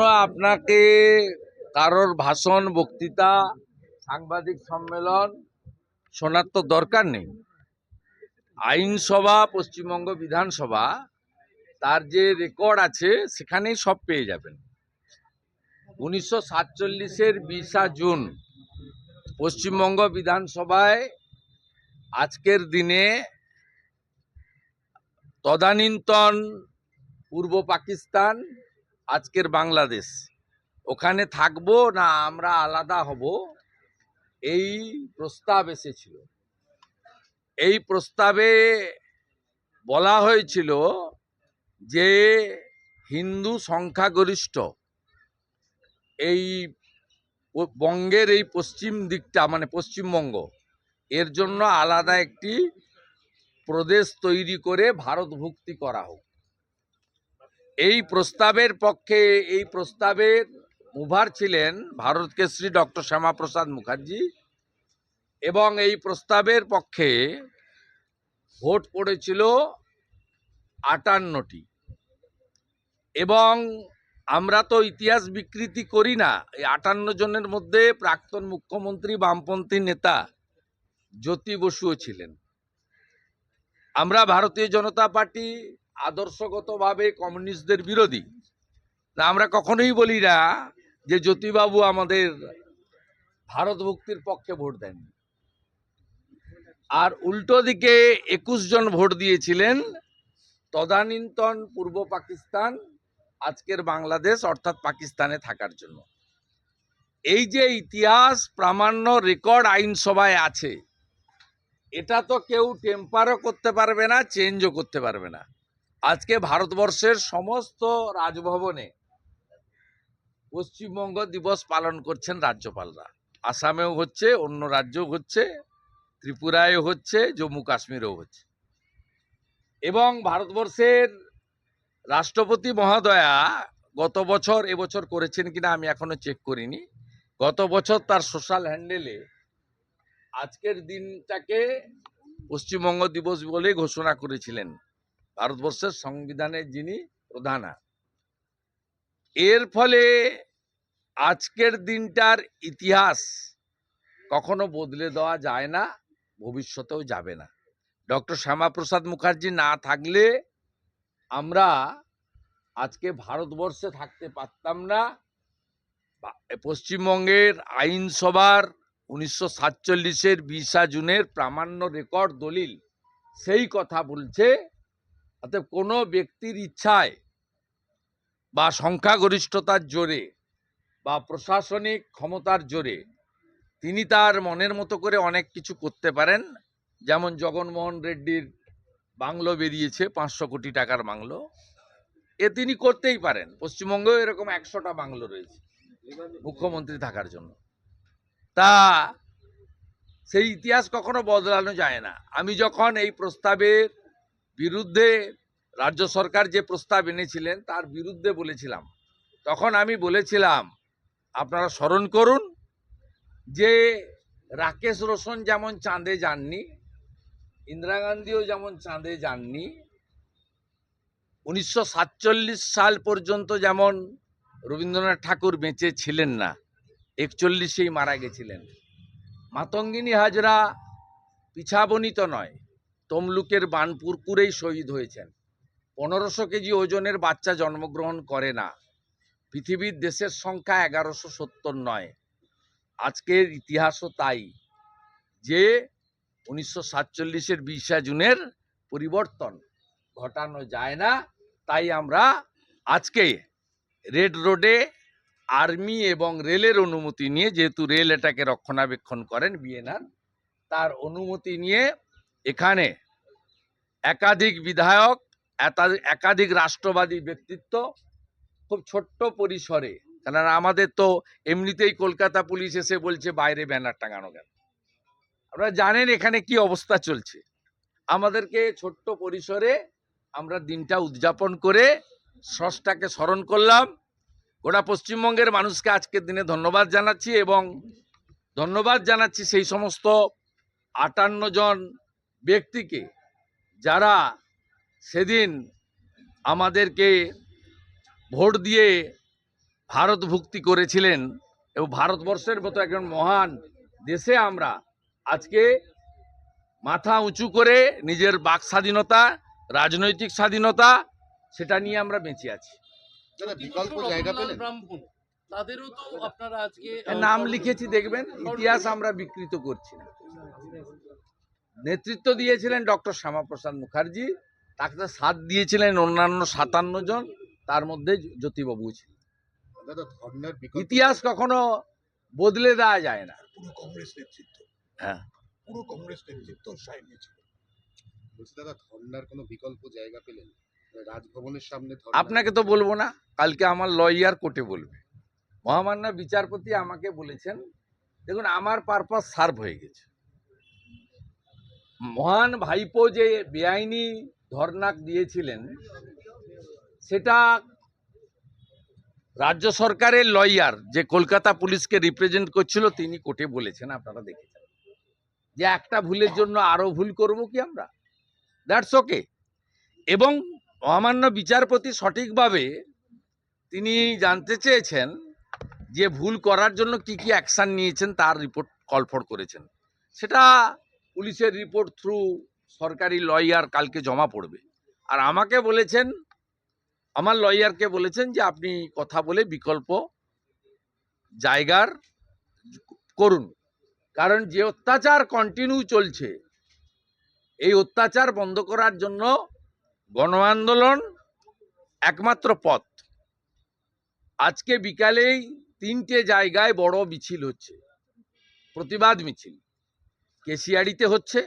আপনাকে কারোর ভাষণ, বক্তৃতা, সাংবাদিক সম্মেলন শোনার তো দরকার নেই। আইনসভা, পশ্চিমবঙ্গ বিধানসভা, তার যে রেকর্ড আছে, সেখানেই সব পেয়ে যাবেন। উনিশশো সাতচল্লিশের বিশা জুন, পশ্চিমবঙ্গ বিধানসভায় আজকের দিনে তদানীন্তন পূর্ব পাকিস্তান আজকের বাংলাদেশ। ওখানে থাকব না আমরা আলাদা হব? এই প্রস্তাব এসেছিল। এই প্রস্তাবে বলা হয়েছিল যে হিন্দু সংখ্যাগরিষ্ঠ এই বঙ্গের এই পশ্চিম দিকটা মানে পশ্চিমবঙ্গ, এর জন্য আলাদা একটি প্রদেশ তৈরি করে ভারতভুক্তি করা হোক। এই প্রস্তাবের পক্ষে, এই প্রস্তাবের মুভার ছিলেন ভারত কেশরী ডক্টর শ্যামাপ্রসাদ মুখার্জি এবং এই প্রস্তাবের পক্ষে ভোট পড়েছিল আটান্নটি। এবং আমরা তো ইতিহাস বিকৃতি করি না, এই আটান্ন জনের মধ্যে প্রাক্তন মুখ্যমন্ত্রী, বামপন্থী নেতা জ্যোতি বসুও ছিলেন। আমরা ভারতীয় জনতা পার্টি আদর্শগতভাবে কমিউনিস্টদের বিরোধী। আমরা কখনোই বলি না যে জ্যোতিবাবু আমাদের ভারত মুক্তির পক্ষে ভোট দেননি। আর উল্টো দিকে একুশ জন ভোট দিয়েছিলেন তদানীন্তন পূর্ব পাকিস্তান, আজকের বাংলাদেশ, অর্থাৎ পাকিস্তানে থাকার জন্য। এই যে ইতিহাস, প্রামাণ্য, রেকর্ড আইনসভায় আছে, এটা তো কেউ টেম্পারও করতে পারবে না চেঞ্জও করতে পারবে না। আজকে ভারতবর্ষের সমস্ত রাজভবনে পশ্চিমবঙ্গ দিবস পালন করছেন রাজ্যপালরা। আসামেও হচ্ছে, অন্য রাজ্যও হচ্ছে, ত্রিপুরায়ও হচ্ছে, জম্মু কাশ্মীরেও হচ্ছে। এবং ভারতবর্ষের রাষ্ট্রপতি মহোদয়া গত বছর এবছর করেছেন কিনা আমি এখনও চেক করিনি। গত বছর তার সোশ্যাল হ্যান্ডেলে আজকের দিনটাকে পশ্চিমবঙ্গ দিবস বলে ঘোষণা করেছিলেন। ভারতবর্ষের সংবিধানের যিনি প্রধান। এর ফলে আজকের দিনটার ইতিহাস কখনো বদলে দেওয়া যায় না, ভবিষ্যতেও যাবে না। ডক্টর শ্যামাপ্রসাদ মুখার্জি না থাকলে আমরা আজকে ভারতবর্ষে থাকতে পারতাম না। পশ্চিমবঙ্গের আইনসভার উনিশশো সাতচল্লিশের বিশা জুনের প্রামাণ্য রেকর্ড দলিল সেই কথা বলছে অতএব কোনো ব্যক্তির ইচ্ছায় বা সংখ্যাগরিষ্ঠতার জোরে বা প্রশাসনিক ক্ষমতার জোরে তিনি তার মনের মতো করে অনেক কিছু করতে পারেন। যেমন জগনমোহন রেড্ডির বাংলো বেরিয়েছে, পাঁচশো কোটি টাকার বাংলো। এ তিনি করতেই পারেন। পশ্চিমবঙ্গেও এরকম একশোটা বাংলো রয়েছে মুখ্যমন্ত্রী থাকার জন্য। তা সেই ইতিহাস কখনো বদলানো যায় না। আমি যখন এই প্রস্তাবের বিরুদ্ধে রাজ্য সরকার যে প্রস্তাব এনেছিলেন, তার বিরুদ্ধে বলেছিলাম। তখন আমি বলেছিলাম, আপনারা স্মরণ করুন যে রাকেশ রোশন যেমন চাঁদে যাননি, ইন্দিরা গান্ধীও যেমন চাঁদে যাননি, উনিশশো সাতচল্লিশ সাল পর্যন্ত যেমন রবীন্দ্রনাথ ঠাকুর বেঁচে ছিলেন না, একচল্লিশেই মারা গেছিলেন। মাতঙ্গিনী হাজরা পিছাবনিত নয়। তমলুকের বানপুরকুরেই শহীদ হয়েছেন। পনেরোশো কেজি ওজনের বাচ্চা জন্মগ্রহণ করে না। পৃথিবীর দেশের সংখ্যা এগারোশো সত্তর নয়। আজকের ইতিহাসও তাই যে উনিশশো সাতচল্লিশের বিশা জুনের পরিবর্তন ঘটানো যায় না, তাই আমরা আজকে রেড রোডে আর্মি এবং রেলের অনুমতি নিয়ে, যেহেতু রেল এটাকে রক্ষণাবেক্ষণ করেন বিএনআর, তার অনুমতি নিয়ে এখানে একাধিক বিধায়ক একাধিক রাষ্ট্রবাদী ব্যক্তিত্ব খুব ছোট্ট পরিসরে, কেননা আমাদের তো এমনিতেই কলকাতা পুলিশ এসে বলছে, বাইরে ব্যানার টাঙানো কেন? আপনারা জানেন এখানে কি অবস্থা চলছে। আমাদেরকে ছোট্ট পরিসরে আমরা দিনটা উদযাপন করে স্রষ্টাকে স্মরণ করলাম। গোটা পশ্চিমবঙ্গের মানুষকে আজকের দিনে ধন্যবাদ জানাচ্ছি এবং ধন্যবাদ জানাচ্ছি সেই সমস্ত আটান্ন জন ব্যক্তিকে যারা সেদিন আমাদেরকে ভোট দিয়ে ভারত ভুক্তি করেছিলেন এবং ভারতবর্ষের মতো একজন মহান দেশে আমরা আজকে মাথা উঁচু করে নিজের বাক স্বাধীনতা রাজনৈতিক স্বাধীনতা সেটা নিয়ে আমরা বেঁচে আছি। বিকল্প জায়গা পেলেন? তাদেরও তো আপনারা আজকে নাম লিখেছি দেখবেন ইতিহাস আমরা বিকৃত করছি না। নেতৃত্ব দিয়েছিলেন ডক্টর শ্যামাপ্রসাদ মুখার্জি। তাকে সাথ দিয়েছিলেন অন্যান্য সাতান্ন জন। তার মধ্যে জ্যোতিবাবু ছিলেন। দাদা ধর্নার বিকল্প ইতিহাস কখনো বদলে দেওয়া যায় না। পুরো কংগ্রেস নেতৃত্ব। হ্যাঁ। পুরো কংগ্রেস নেতৃত্ব সাইনে ছিল। বলছি দাদা ধর্নার কোনো বিকল্প জায়গা পেলেন? মানে রাজভবনের সামনে আপনাকে তো বলব না কালকে আমার লয়ার কোর্টে বলবে। মহামান্য বিচারপতি আমাকে বলেছেন দেখুন আমার পারপাস সার্ভ হয়ে গেছে। মহান ভাইপো যে বেআইনি ধর্নাক দিয়েছিলেন, সেটা রাজ্য সরকারের লয়ার যে কলকাতা পুলিশকে রিপ্রেজেন্ট করছিল, তিনি কোর্টে বলেছেন, আপনারা দেখেছেন। যে একটা ভুলের জন্য আরও ভুল করব কি আমরা? দ্যাটস ওকে এবং অমান্য বিচারপতি সঠিকভাবে তিনি জানতে চেয়েছেন যে ভুল করার জন্য কি কি অ্যাকশন নিয়েছেন, তার রিপোর্ট কলফর করেছেন। সেটা পুলিশের রিপোর্ট থ্রু সরকারি লয়ার কালকে জমা পড়বে। আর আমাকে বলেছেন, আমার লয়ারকে বলেছেন যে আপনি কথা বলে বিকল্প জায়গার করুন। কারণ যে অত্যাচার কন্টিনিউ চলছে, এই অত্যাচার বন্ধ করার জন্য গণ আন্দোলন একমাত্র পথ। আজকে বিকালেই তিনটে জায়গায় বড় মিছিল হচ্ছে, প্রতিবাদ মিছিল। কেশিয়াড়িতে হচ্ছে।